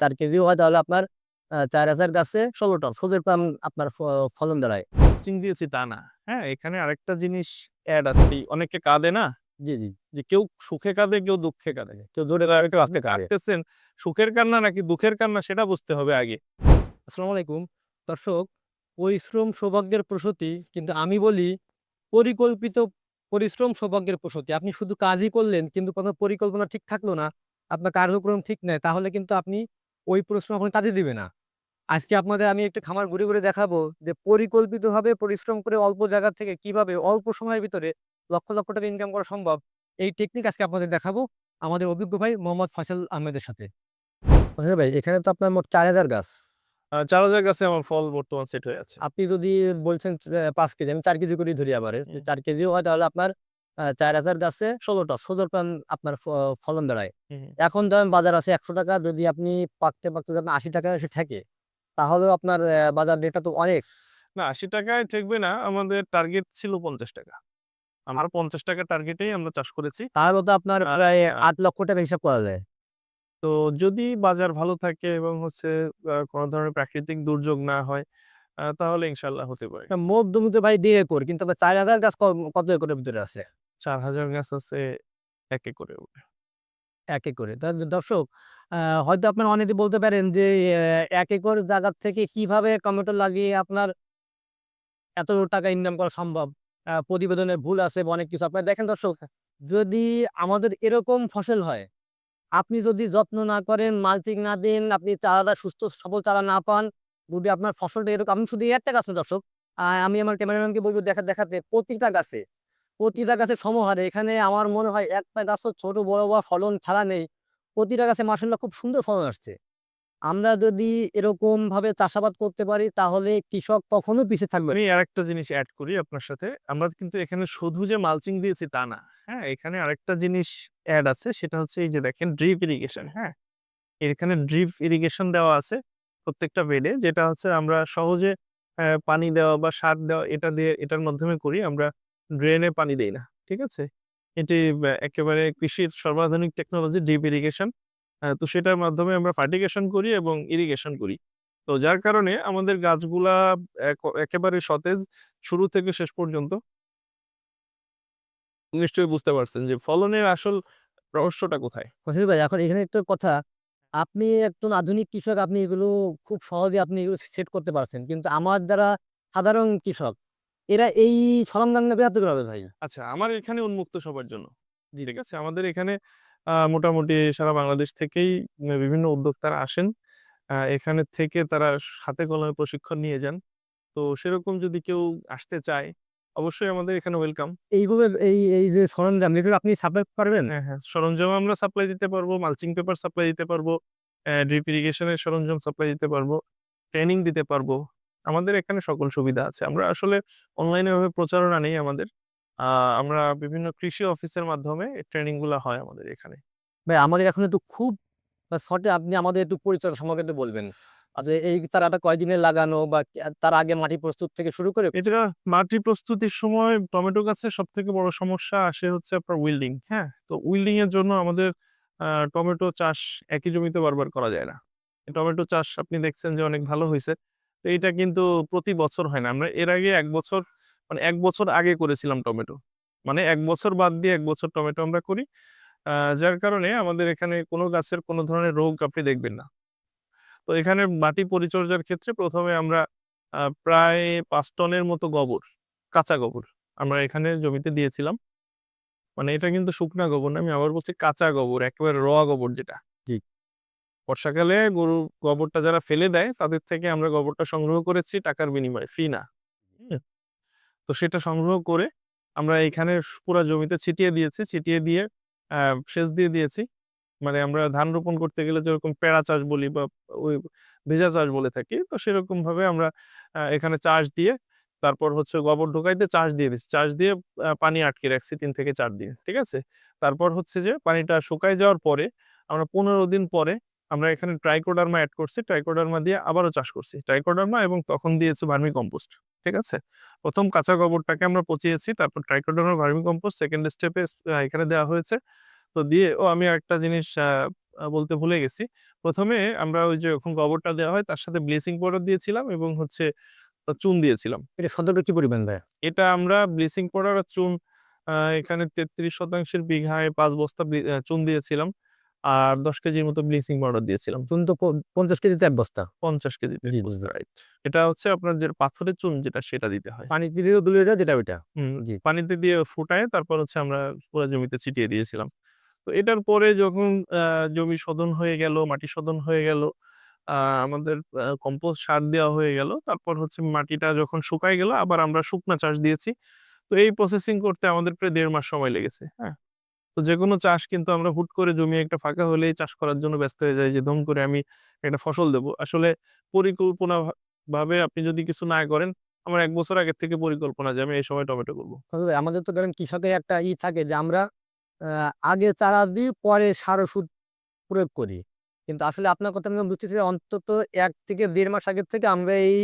চার কেজি হয় তাহলে আপনার চার হাজার গাছে ষোলো টন। সোজের পাম আপনার ফলন দাঁড়ায় চিং দিয়েছি তা না। হ্যাঁ এখানে আরেকটা জিনিস অ্যাড আছে। অনেকে কাঁদে না? জি জি। যে কেউ সুখে কাঁদে কেউ দুঃখে কাঁদে। কেউ কাঁদে, কেউ আস্তে কাঁদতেছেন সুখের কান্না নাকি দুঃখের কান্না সেটা বুঝতে হবে আগে। আসসালামু আলাইকুম। দর্শক পরিশ্রম সৌভাগ্যের প্রসূতি কিন্তু আমি বলি পরিকল্পিত পরিশ্রম সৌভাগ্যের প্রসূতি। আপনি শুধু কাজই করলেন কিন্তু কোনো পরিকল্পনা ঠিক থাকল না। আপনার কার্যক্রম ঠিক নেই তাহলে কিন্তু আপনি ওই পরিশ্রম আপনি কাজে দিবে না। আজকে আপনাদের আমি একটা খামার ঘুরে ঘুরে দেখাবো যে পরিকল্পিতভাবে পরিশ্রম করে অল্প জায়গা থেকে কীভাবে অল্প সময়ের ভিতরে লক্ষ লক্ষ টাকা ইনকাম করা সম্ভব এই টেকনিক আজকে আপনাদের দেখাবো আমাদের অভিজ্ঞ ভাই মোহাম্মদ ফয়সাল আহমেদের সাথে। ভাই এখানে তো আপনার মোট চার হাজার গাছ। চার হাজার গাছে আমার ফল বর্তমান সেট হয়ে আছে। আপনি যদি বলছেন পাঁচ কেজি আমি চার কেজি করে ধরি আবার চার কেজিও হয় তাহলে আপনার চার হাজার গাছে ষোলোটা ষোলো টন আপনার ফলন দাঁড়ায় এখন ধরেন বাজার আছে একশো টাকা যদি আপনি পাকতে পাকতে যদি আশি টাকা এসে থাকে তাহলেও আপনার বাজার রেটটা তো অনেক। না আশি টাকায় ঠেকবে না আমাদের টার্গেট ছিল পঞ্চাশ টাকা। আমার পঞ্চাশ টাকা টার্গেটেই আমরা চাষ করেছি। তার মতো আপনার প্রায় আট লক্ষ টাকা হিসাব করা যায়। তো যদি বাজার ভালো থাকে এবং হচ্ছে কোনো ধরনের প্রাকৃতিক দুর্যোগ না হয় তাহলে ইনশাল্লাহ হতে পারে। মধ্যমিতে ভাই দিয়ে একর কিন্তু চার হাজার গাছ কত একরের ভিতরে আছে? চার হাজার গাছ আছে এক দর্শক হয়তো অনেকে বলতে পারেন যে এক একর জায়গা থেকে কীভাবে টমেটো লাগিয়ে আপনার এত টাকা ইনকাম করা সম্ভব? আহ, প্রতিবেদনে ভুল আছে অনেক কিছু। আপনার দেখেন দর্শক যদি আমাদের এরকম ফসল হয় আপনি যদি যত্ন না করেন মালচিং না দেন আপনি চারাটা সুস্থ সবল চারা না পান যদি আপনার ফসলটা এরকম আমি শুধু একটা গাছ দর্শক আমি আমার ক্যামেরাম্যানকে বলব দেখা দেখাতে প্রতিটা গাছে প্রতিটা গাছে সমহারে। এখানে আমার মনে হয় একটা গাছও ছোট, বড় বা ফলন ছাড়া নেই। প্রতিটা গাছে মাসাল্লাহ খুব সুন্দর ফলন আসছে। আমরা যদি এরকম ভাবে চাষাবাদ করতে পারি, তাহলে কৃষক কখনো পিছিয়ে থাকবে। আমি আরেকটা জিনিস অ্যাড করি আপনার সাথে। আমরা কিন্তু এখানে শুধু যে মালচিং দিয়েছি তা না হ্যাঁ? এখানে আরেকটা জিনিস অ্যাড আছে, সেটা হচ্ছে এই যে দেখেন ড্রিপ ইরিগেশন হ্যাঁ? এখানে ড্রিপ ইরিগেশন দেওয়া আছে প্রত্যেকটা বেডে যেটা হচ্ছে আমরা সহজে পানি দেওয়া বা সার দেওয়া, এটা দিয়ে, এটার মাধ্যমে করি। আমরা ড্রেনে পানি দেই না, ঠিক আছে? এটি একেবারে কৃষির সর্বাধুনিক টেকনোলজি ড্রিপ ইরিগেশন তো সেটার মাধ্যমে আমরা ফার্টিগেশন করি এবং ইরিগেশন করি। তো যার কারণে আমাদের গাছগুলা একেবারে সতেজ শুরু থেকে শেষ পর্যন্ত। নিশ্চয়ই বুঝতে পারছেন যে ফলনের আসল রহস্যটা কোথায়? ফসিল ভাই, এখন এখানে একটা কথা। আপনি একজন আধুনিক কৃষক, আপনি এগুলো খুব সহজে আপনি এগুলো সেট করতে পারছেন। কিন্তু আমার দ্বারা সাধারণ কৃষক এরা এই সরঞ্জাম নেবে হাতে হবে ভাই। আচ্ছা আমার এখানে উন্মুক্ত সবার জন্য। ঠিক আছে? আমাদের এখানে মোটামুটি সারা বাংলাদেশ থেকেই বিভিন্ন উদ্যোক্তারা আসেন। এখানে থেকে তারা হাতে কলমে প্রশিক্ষণ নিয়ে যান। তো সেরকম যদি কেউ আসতে চায় অবশ্যই আমাদের এখানে ওয়েলকাম। এইভাবে এই এই যে সরঞ্জাম এগুলো আপনি সাপ্লাই পারবেন? হ্যাঁ হ্যাঁ। সরঞ্জাম আমরা সাপ্লাই দিতে পারব মালচিং পেপার সাপ্লাই দিতে পারব ড্রিপ ইরিগেশনের সরঞ্জাম সাপ্লাই দিতে পারব ট্রেনিং দিতে পারব। আমাদের এখানে সকল সুবিধা আছে। আমরা আসলে অনলাইনে ভাবে প্রচারণা নেই আমাদের। আমরা বিভিন্ন কৃষি অফিসের মাধ্যমে ট্রেনিংগুলা হয় আমাদের এখানে। ভাই আমাদের এখন একটু খুব শর্টে আপনি আমাদের একটু পরিচয় সম্পর্কে একটু বলবেন। আচ্ছা এই চারাটা কয়দিনে লাগানো বা তার আগে মাটি প্রস্তুত থেকে শুরু করে এটা মাটি প্রস্তুতির সময় টমেটো গাছের সব থেকে বড় সমস্যা আসে হচ্ছে আপনার উইল্ডিং হ্যাঁ? তো উইল্ডিং এর জন্য আমাদের আহ, টমেটো চাষ একই জমিতে বারবার করা যায় না। টমেটো চাষ আপনি দেখছেন যে অনেক ভালো হয়েছে তো এটা কিন্তু প্রতি বছর হয় না। আমরা এর আগে এক বছর মানে এক বছর আগে করেছিলাম টমেটো। মানে এক বছর বাদ দিয়ে এক বছর টমেটো আমরা করি। যার কারণে আমাদের এখানে কোনো গাছের কোনো ধরনের রোগ আপনি দেখবেন না। তো এখানে মাটি পরিচর্যার ক্ষেত্রে প্রথমে আমরা প্রায় পাঁচ টনের মতো গোবর, কাঁচা গোবর আমরা এখানে জমিতে দিয়েছিলাম। মানে এটা কিন্তু শুকনা গোবর না, আমি আবার বলছি কাঁচা গোবর, একেবারে র গোবর যেটা। বর্ষাকালে গরু গোবরটা যারা ফেলে দেয়, তাদের থেকে আমরা গোবরটা সংগ্রহ করেছি টাকার বিনিময়ে, ফ্রি না। তো সেটা সংগ্রহ করে আমরা এখানে পুরো জমিতে ছিটিয়ে দিয়েছি, ছিটিয়ে দিয়ে সেচ দিয়ে দিয়েছি। মানে আমরা ধান রোপণ করতে গেলে যেরকম পেড়া চাষ বলি বা ওই ভেজা চাষ বলে থাকি, তো সেরকম ভাবে আমরা এখানে চাষ দিয়ে তারপর হচ্ছে গোবর ঢোকাইতে চাষ দিয়ে দিচ্ছি চাষ দিয়ে পানি আটকে রাখছি তিন থেকে চার দিন, ঠিক আছে? তারপর হচ্ছে যে পানিটা শুকায় যাওয়ার পরে আমরা পনেরো দিন পরে আমরা এখানে ট্রাইকোডার্মা অ্যাড করছি ট্রাইকোডার্মা দিয়ে আবারও চাষ করছি ট্রাইকোডার্মা এবং তখন দিয়েছে ভার্মি কম্পোস্ট ঠিক আছে প্রথম কাঁচা গোবরটাকে আমরা পচিয়েছি তারপর ট্রাইকোডার্মা ভার্মি কম্পোস্ট সেকেন্ড স্টেপে এখানে দেওয়া হয়েছে তো দিয়ে ও আমি একটা জিনিস বলতে ভুলে গেছি। প্রথমে আমরা ওই যে যখন গোবরটা দেওয়া হয় তার সাথে ব্লিচিং পাউডার দিয়েছিলাম এবং হচ্ছে চুন দিয়েছিলাম। এটা কতটুকু কি পরিমাণ দেয়? এটা আমরা ব্লিচিং পাউডার আর চুন এখানে তেত্রিশ শতাংশের বিঘায় পাঁচ বস্তা চুন দিয়েছিলাম। আর ১০ কেজির মতো ব্লিচিং পাউডার দিয়েছিলাম। চুন তো পঞ্চাশ ৫০ কেজিতে ১ বস্তা। ৫০ কেজিতে জি, ১ জি, বস্তা জি। রাইট। এটা হচ্ছে আপনার যে পাথরের চুন যেটা সেটা দিতে হয়। পানি দিলেও দুলে যায় যেটা ওইটা। জি। পানিতে দিয়ে ফুটায় তারপর হচ্ছে আমরা পুরো জমিতে ছিটিয়ে দিয়েছিলাম। তো এটার পরে যখন জমি শোধন হয়ে গেল, মাটি শোধন হয়ে গেল, আমাদের কম্পোস্ট সার দেওয়া হয়ে গেল। তারপর হচ্ছে মাটিটা যখন শুকায় গেল আবার আমরা শুকনা চাষ দিয়েছি। তো এই প্রসেসিং করতে আমাদের প্রায় দেড় মাস সময় লেগেছে। হ্যাঁ? তো যেকোনো চাষ কিন্তু আমরা হুট করে জমি একটা ফাঁকা হলেই চাষ করার জন্য ব্যস্ত হয়ে যাই যে ধুম করে আমি একটা ফসল দেব। আসলে পরিকল্পনা ভাবে আপনি যদি কিছু না করেন, আমার এক বছর আগের থেকে পরিকল্পনা যে আমি এই সময় টমেটো করব আমাদের তো ধরেন কৃষকের একটা ই থাকে যে আমরা আগে চারা দিই পরে সার ওষুধ প্রয়োগ করি। কিন্তু আসলে আপনার কথা আমি বুঝতেছি যে অন্তত এক থেকে দেড় মাস আগের থেকে আমরা এই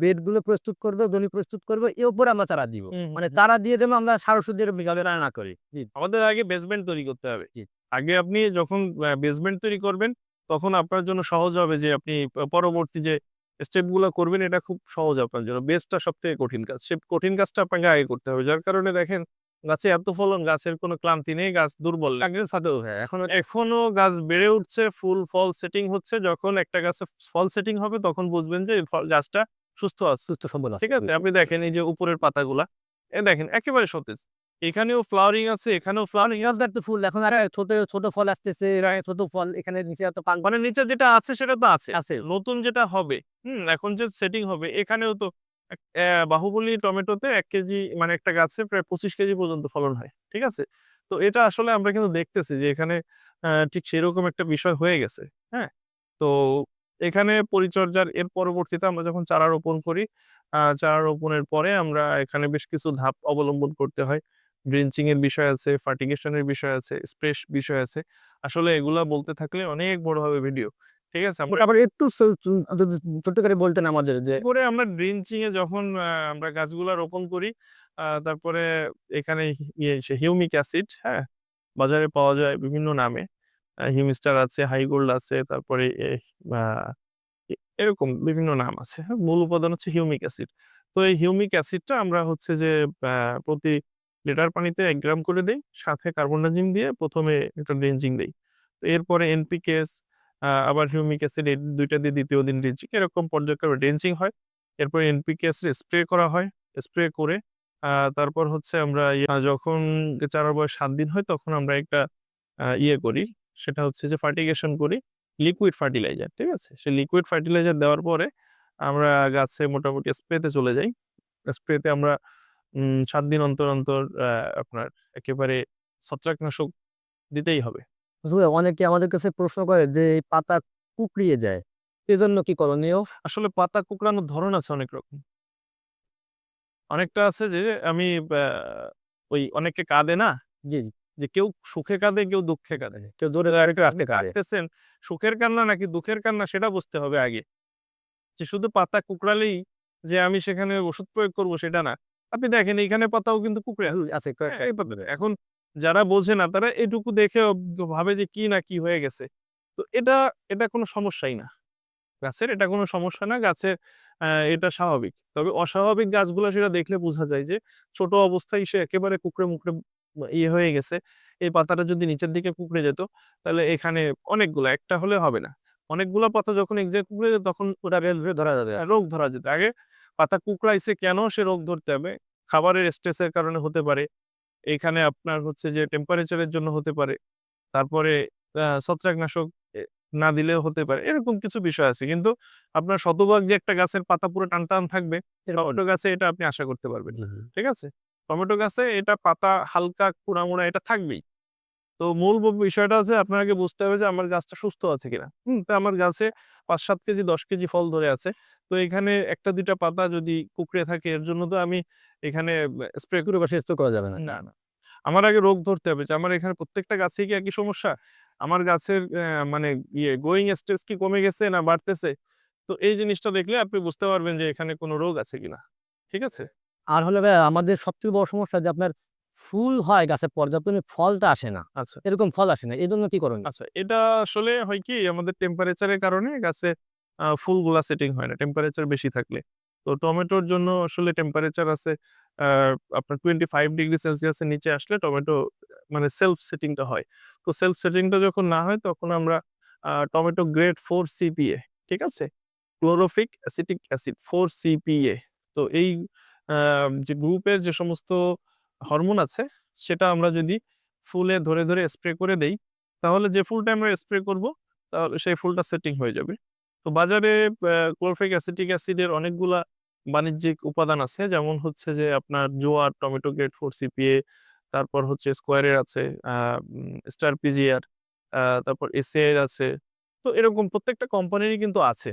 বেডগুলো প্রস্তুত করবে দলি প্রস্তুত করবে এর উপরে আমরা তারা দিব। মানে তারা দিয়ে দেবো আমরা সার ওষুধের বিঘাবেলা না করি। আমাদের আগে বেসমেন্ট তৈরি করতে হবে। আগে আপনি যখন বেসমেন্ট তৈরি করবেন, তখন আপনার জন্য সহজ হবে যে আপনি পরবর্তী যে স্টেপগুলা করবেন এটা খুব সহজ আপনার জন্য। বেসটা সবথেকে কঠিন কাজ। সে কঠিন কাজটা আপনাকে আগে করতে হবে। যার কারণে দেখেন গাছে এত ফলন, গাছের কোনো ক্লান্তি নেই, গাছ দুর্বল না। আগে ছাদেও হ্যাঁ, এখন এখনও গাছ বেড়ে উঠছে, ফুল ফল সেটিং হচ্ছে। যখন একটা গাছে ফল সেটিং হবে তখন বুঝবেন যে গাছটা সুস্থ আছে। সুস্থ সবল ঠিক আছে? আপনি দেখেন এই যে উপরের পাতাগুলা, এ দেখেন একেবারে সতেজ। এখানেও ফ্লাওয়ারিং আছে, এখানেও ফ্লাওয়ারিং দেখতে ফুল এখন আর ছোট, ছোট ফল আসতেছে, ছোট ফল এখানে নিচে এত পাক মানে নিচে যেটা আছে সেটা তো আছে। আছে। নতুন যেটা হবে, হুম? এখন যে সেটিং হবে এখানেও তো বাহুবলী টমেটোতে এক কেজি মানে একটা গাছে প্রায় ২৫ কেজি পর্যন্ত ফলন হয়। ঠিক আছে? তো এটা আসলে আমরা কিন্তু দেখতেছি যে এখানে ঠিক সেরকম একটা বিষয় হয়ে গেছে। হ্যাঁ? তো এখানে পরিচর্যার এর পরবর্তীতে আমরা যখন চারা রোপণ করি, চারা রোপণের পরে আমরা এখানে বেশ কিছু ধাপ অবলম্বন করতে হয়। ড্রেঞ্চিং এর বিষয় আছে, ফার্টিগেশন এর বিষয় আছে, স্প্রেস বিষয় আছে। আসলে এগুলা বলতে থাকলে অনেক বড় হবে ভিডিও। ঠিক আছে? আমরা আবার একটু ছোট্ট করে বলতেন আমাদের যে করে আমরা ড্রেঞ্চিং এ যখন আমরা গাছগুলা রোপণ করি, তারপরে এখানে ইয়ে হিউমিক অ্যাসিড, হ্যাঁ? বাজারে পাওয়া যায় বিভিন্ন নামে। হিউমিস্টার আছে, হাইগোল্ড আছে, তারপরে এরকম বিভিন্ন নাম আছে। হ্যাঁ? মূল উপাদান হচ্ছে হিউমিক অ্যাসিড। তো এই হিউমিক অ্যাসিডটা আমরা হচ্ছে যে প্রতি লিটার পানিতে এক গ্রাম করে দেই। সাথে কার্বনডাজিম দিয়ে প্রথমে একটা ড্রেঞ্চিং দেই। তো এরপরে এনপিকেস আবার হিউমিক অ্যাসিড এই ২ টা দিয়ে দ্বিতীয় দিন ড্রেঞ্চিং এরকম পর্যায়ক্রমে ড্রেঞ্চিং হয়। এরপরে এনপিকেস এর স্প্রে করা হয়। স্প্রে করে তারপর হচ্ছে আমরা যখন চারার বয়স ৭ দিন হয় তখন আমরা একটা ইয়ে করি। সেটা হচ্ছে যে ফার্টিগেশন করি। Liquid fertiliser. ঠিক আছে? সেই লিকুইড ফার্টিলাইজার দেওয়ার পরে আমরা গাছে মোটামুটি স্প্রেতে চলে যাই। স্প্রেতে আমরা সাত দিন অন্তর, অন্তর আপনার একেবারে ছত্রাকনাশক দিতেই হবে। আসলে অনেকে আমাদের কাছে প্রশ্ন করে যে এই পাতা কুঁকড়িয়ে যায়। এজন্য কি করণীয়? আসলে পাতা কুঁকড়ানোর ধরন আছে অনেক রকম। অনেকটা আছে যে আমি ওই অনেকে কাঁদে না? জি, জি। যে কেউ সুখে কাঁদে, কেউ দুঃখে কাঁদে। কেউ জোরে আপনি কাঁদে। কাঁদতেছেন সুখের কান্না নাকি দুঃখের কান্না সেটা বুঝতে হবে আগে। যে শুধু পাতা কুঁকড়ালেই যে আমি সেখানে ওষুধ প্রয়োগ করব সেটা না। আপনি দেখেন এইখানে পাতাও কিন্তু কুঁকড়ে আছে। আছে হ্যাঁ, কয়েকটা। এই পাতা- এখন যারা বোঝে না তারা এটুকু দেখে ভাবে যে কি না কি হয়ে গেছে। তো এটা, এটা কোনো সমস্যাই না। গাছের এটা কোনো সমস্যা না। গাছের এটা স্বাভাবিক। তবে অস্বাভাবিক গাছগুলো সেটা দেখলে বোঝা যায় যে ছোট অবস্থায় সে একেবারে কুঁকড়ে-মুকড়ে ইয়ে হয়ে গেছে। এই পাতাটা যদি নিচের দিকে কুঁকড়ে যেত তাহলে এখানে অনেকগুলা, একটা হলে হবে না। অনেকগুলা পাতা যখন এক কুঁকড়ে যেত তখন ওটা বের হয়ে ধরা যাবে। রোগ ধরা যেত। আগে পাতা কুঁকড়াইছে কেন সে রোগ ধরতে হবে? খাবারের স্ট্রেসের কারণে হতে পারে। এইখানে আপনার হচ্ছে যে টেম্পারেচারের জন্য হতে পারে। তারপরে ছত্রাকনাশক না দিলেও হতে পারে। এরকম কিছু বিষয় আছে। কিন্তু আপনার শতভাগ যে একটা গাছের পাতা পুরো টান, টান থাকবে, টমেটো গাছে এটা আপনি আশা করতে পারবেন ঠিক আছে? টমেটো গাছে এটা পাতা হালকা কুড়া মুড়া এটা থাকবেই। তো মূল ব বিষয়টা হচ্ছে আপনাকে বুঝতে হবে যে আমার গাছটা সুস্থ আছে কিনা। হুম? তো আমার গাছে ৫-৭ কেজি ১০ কেজি ফল ধরে আছে। তো এখানে একটা দুইটা পাতা যদি কুঁকড়ে থাকে এর জন্য তো আমি এখানে স্প্রে পুরো বাসায় স্প্রে করা যাবে না। না, না। আমার আগে রোগ ধরতে হবে যে আমার এখানে প্রত্যেকটা গাছেই কি একই সমস্যা? আমার গাছের মানে ইয়ে গোয়িং স্টেজ কি কমে গেছে না বাড়তেছে? তো এই জিনিসটা দেখলে আপনি বুঝতে পারবেন যে এখানে কোনো রোগ আছে কিনা। ঠিক আছে? আর হলে আমাদের সবথেকে বড় সমস্যা যে আপনার ফুল হয় গাছে পর্যাপ্ত ফলটা আসে না। আচ্ছা। এরকম ফল আসে না। এই জন্য কি করণীয় আচ্ছা এটা আসলে হয় কি আমাদের টেম্পারেচারের কারণে গাছে ফুলগুলা সেটিং হয় না। টেম্পারেচার বেশি থাকলে। তো টমেটোর জন্য আসলে টেম্পারেচার আছে আপনার টোয়েন্টি ফাইভ ডিগ্রি সেলসিয়াসের নিচে আসলে টমেটো মানে সেলফ সেটিংটা হয়। তো সেলফ সেটিংটা যখন না হয় তখন আমরা টমেটো গ্রেড ফোর সিপিএ ঠিক আছে? ক্লোরোফিক অ্যাসিটিক অ্যাসিড ফোর সিপিএ তো এই যে গ্রুপের যে সমস্ত হরমোন আছে, সেটা আমরা যদি ফুলে ধরে ধরে স্প্রে করে দেই, তাহলে যে ফুলটা আমরা স্প্রে করব, তাহলে সেই ফুলটা সেটিং হয়ে যাবে। তো বাজারে ক্লোরফিক অ্যাসিটিক অ্যাসিডের অনেকগুলা বাণিজ্যিক উপাদান আছে, যেমন হচ্ছে যে আপনার জোয়ার, টমেটো গ্রেড ফোর সিপিএ তারপর হচ্ছে স্কোয়ারের আছে স্টার পিজিআর তারপর এসএর আছে। তো এরকম প্রত্যেকটা কোম্পানিরই কিন্তু আছে।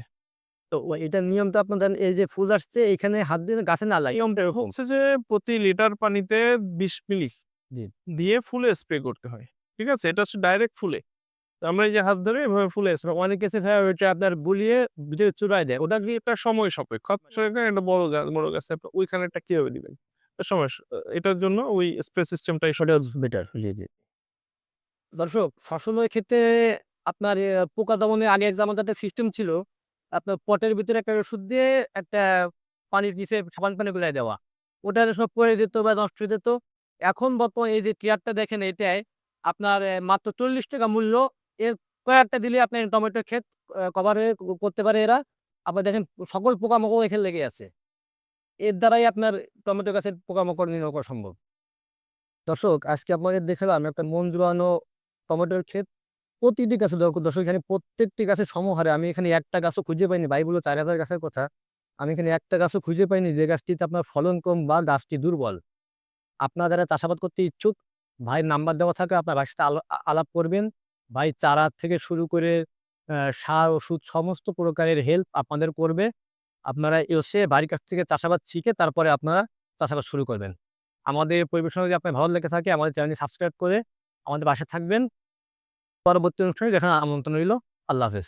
তো এটার নিয়মটা আপনার জানেন, এই যে ফুল আসছে এখানে হাত দিয়ে গাছে না লাগে নিয়মটা হচ্ছে যে প্রতি লিটার পানিতে বিশ মিলি দিয়ে ফুলে স্প্রে করতে হয় ঠিক আছে? এটা হচ্ছে ডাইরেক্ট ফুলে। আমরা এই যে হাত ধরে এভাবে ফুলে স্প্রে অনেক কিছু ভাই ওইটা আপনার বুলিয়ে ভিতরে চুরাই দেয় ওটা একটা সময় সাপেক্ষ? একটা বড় গাছ বড় গাছে ওইখানে একটা কীভাবে দিবেন? সময় এটার জন্য ওই স্প্রে সিস্টেমটাই সেটা বেটার জি জি। দর্শক ফসলের ক্ষেত্রে আপনার পোকা দমনের আগে যে আমাদের একটা সিস্টেম ছিল আপনার পটের ভিতরে একটা ওষুধ দিয়ে একটা পানির নিচে সাবান পানি গুলাই দেওয়া। ওটা সব পড়ে যেত বা নষ্ট হয়ে যেত। এখন বর্তমানে এই যে টিয়ারটা দেখেন, এটাই আপনার মাত্র চল্লিশ টাকা মূল্য। এর কয়েকটা দিলে আপনার টমেটো ক্ষেত কভার হয়ে করতে পারে এরা। আবার দেখেন, সকল পোকামাকড় এখানে লেগে আছে। এর দ্বারাই আপনার টমেটো গাছের পোকামাকড় নির্ণয় করা সম্ভব। দর্শক, আজকে আপনাদের দেখালাম একটা মন জুড়ানো টমেটোর ক্ষেত। প্রতিটি গাছে দর্শক, এখানে প্রত্যেকটি গাছের সমহারে আমি এখানে একটা গাছও খুঁজে পাইনি। ভাই বলল চার হাজার গাছের কথা। আমি এখানে একটা গাছও খুঁজে পাইনি যে গাছটিতে আপনার ফলন কম বা গাছটি দুর্বল। আপনারা যারা চাষাবাদ করতে ইচ্ছুক, ভাইয়ের নাম্বার দেওয়া থাকে, আপনার ভাইয়ের সাথে আলাপ করবেন। ভাই চারা থেকে শুরু করে সার, ওষুধ সমস্ত প্রকারের হেল্প আপনাদের করবে। আপনারা এসে বাড়ির কাছ থেকে চাষাবাদ শিখে তারপরে আপনারা চাষাবাদ শুরু করবেন। আমাদের পরিবেশনা যদি আপনার ভালো লেগে থাকে, আমাদের চ্যানেলটি সাবস্ক্রাইব করে আমাদের পাশে থাকবেন। পরবর্তী অনুষ্ঠানে দেখার আমন্ত্রণ রইল আল্লাহ হাফেজ।